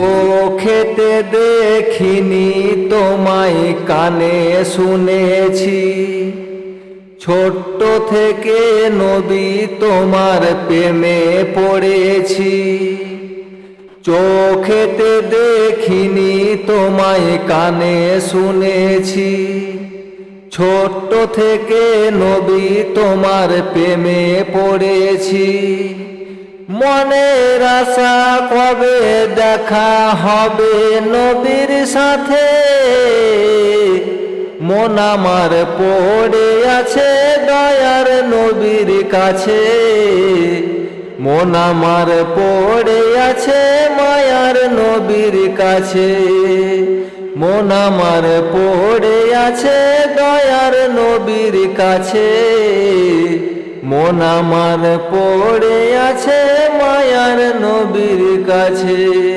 চোখেতে দেখিনি, তোমায় কানে শুনেছি। ছোট্ট থেকে নবী তোমার প্রেমে পড়েছি। চোখেতে দেখিনি, তোমায় কানে শুনেছি। ছোট্ট থেকে নবী তোমার প্রেমে পড়েছি। মনের আশা কবে দেখা হবে নবীর সাথে? মন আমার পড়ে আছে দয়ার নবীর কাছে। মন আমার পড়ে আছে মায়ার নবীর কাছে। মন আমার পড়ে আছে দয়ার নবীর কাছে। মন আমার পড়ে আছে কাছে